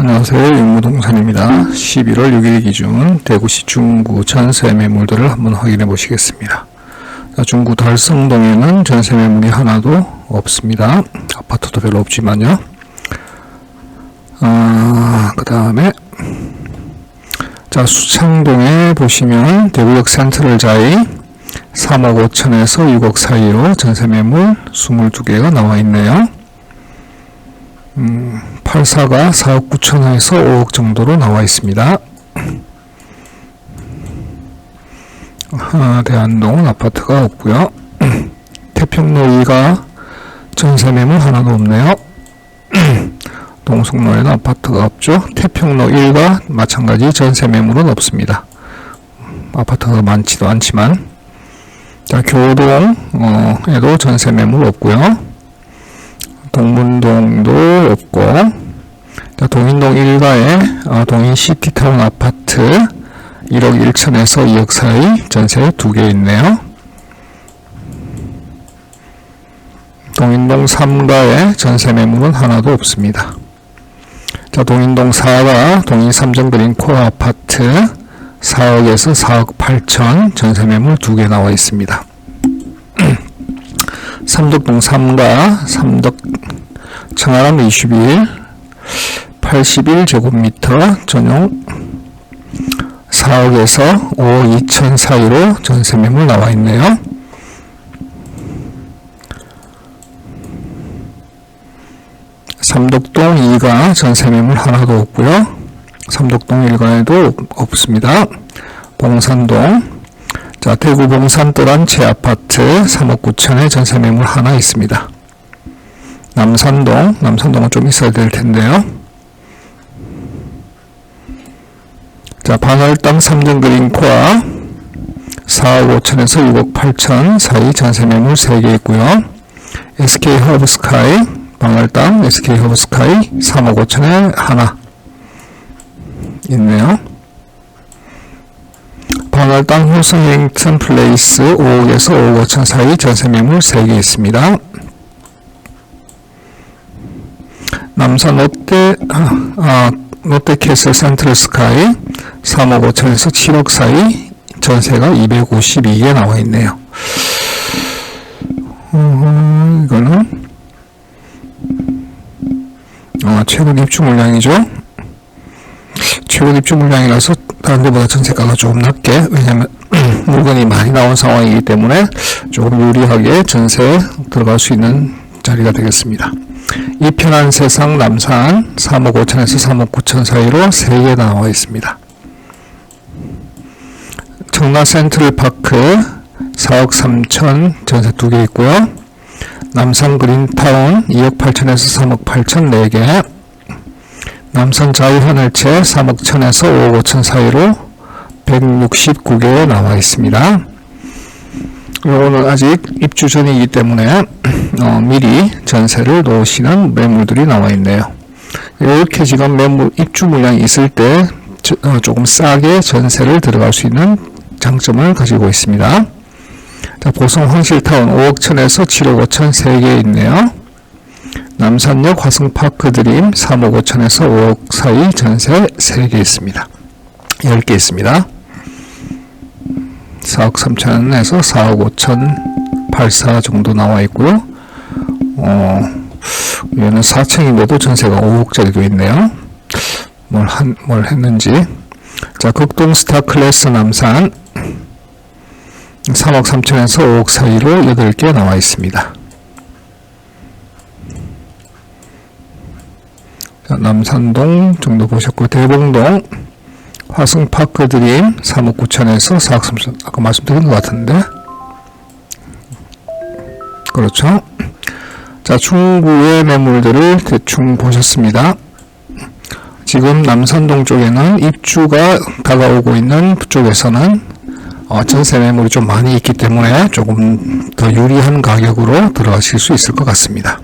안녕하세요. 윤무동산입니다. 11월 6일 기준 대구시 중구 전세 매물들을 한번 확인해 보시겠습니다. 자, 중구 달성동에는 전세 매물이 하나도 없습니다. 아파트도 별로 없지만요. 아, 그 다음에 자 수창동에 보시면 대구역 센트럴 자이 3억 5천에서 6억 사이로 전세 매물 22개가 나와 있네요. 84가 4억 9천에서 5억 정도로 나와 있습니다. 하나 대한동은 아파트가 없고요. 태평로 2가 전세 매물 하나도 없네요. 동성로에는 아파트가 없죠. 태평로 1과 마찬가지 전세 매물은 없습니다. 아파트가 많지도 않지만 자 교동에도 전세 매물 없고요. 동문동도 없고 자, 동인동 1가에 어, 동인 시티타운 아파트 1억 1천에서 2억 사이 전세 두 개 있네요. 동인동 3가에 전세 매물은 하나도 없습니다. 자, 동인동 4가 동인 삼정그린 코어 아파트 4억에서 4억 8천 전세 매물 두 개 나와 있습니다. 삼덕동 3가 삼덕 청하람 21 81제곱미터 전용 4억에서 5억 2천 사이로 전세 매물 나와 있네요. 삼덕동 2가 전세 매물 하나도 없고요. 삼덕동 1가에도 없습니다. 봉산동 자 대구 봉산 또란채 아파트 3억 9천에 전세 매물 하나 있습니다. 남산동 남산동은 좀 있어야 될 텐데요. 자 반월당 3등 그린코아 4억 5천에서 6억 8천 사이 전세 매물 3개 있고요. SK 허브스카이 방월당 SK 허브스카이 3억 5천에 하나 있네요. 방월당 호스링턴 플레이스 5억에서 5억 5천 사이 전세 매물 3개 있습니다. 남산 롯데 아, 아, 롯데캐슬 센트럴 스카이 3억 5천에서 7억 사이 전세가 252개 나와 있네요. 어, 이거는 어, 최근 입주 물량이죠. 최근 입주 물량이라서 다른 데보다 전세가가 조금 낮게 왜냐면 물건이 많이 나온 상황이기 때문에 조금 유리하게 전세에 들어갈 수 있는 자리가 되겠습니다. 이 편한 세상 남산 3억 5천에서 3억 9천 사이로 3개 나와 있습니다. 청라 센트럴 파크 4억 3천 전세 2개 있고요. 남산 그린타운 2억 8천에서 3억 8천 4개 남산 자유하늘채 3억 1천에서 5억 5천 사이로 169개 나와 있습니다. 요거는 아직 입주 전이기 때문에 어, 미리 전세를 놓으시는 매물들이 나와 있네요. 이렇게 지금 매물 입주 물량이 있을 때 저, 어, 조금 싸게 전세를 들어갈 수 있는 장점을 가지고 있습니다. 자, 보성 황실타운 5억 천에서 7억 5천 3개 있네요. 남산역 화성파크 드림 3억 5천에서 5억 사이 전세 3개 있습니다. 10개 있습니다. 4억 3천에서 4억 5천 84 정도 나와 있고요. 어, 얘는 4층인데도 전세가 5억짜리도 있네요. 뭘, 한, 뭘 했는지. 자, 극동 스타 클래스 남산 3억 3천에서 5억 사이로 8개 나와 있습니다. 자, 남산동 정도 보셨고, 대봉동 화승파크 드림 3억 9천에서 4억 3천 아까 말씀드린 것 같은데? 그렇죠? 자 중구의 매물들을 대충 보셨습니다. 지금 남산동 쪽에는 입주가 다가오고 있는 쪽에서는 어, 전세 매물이 좀 많이 있기 때문에 조금 더 유리한 가격으로 들어가실 수 있을 것 같습니다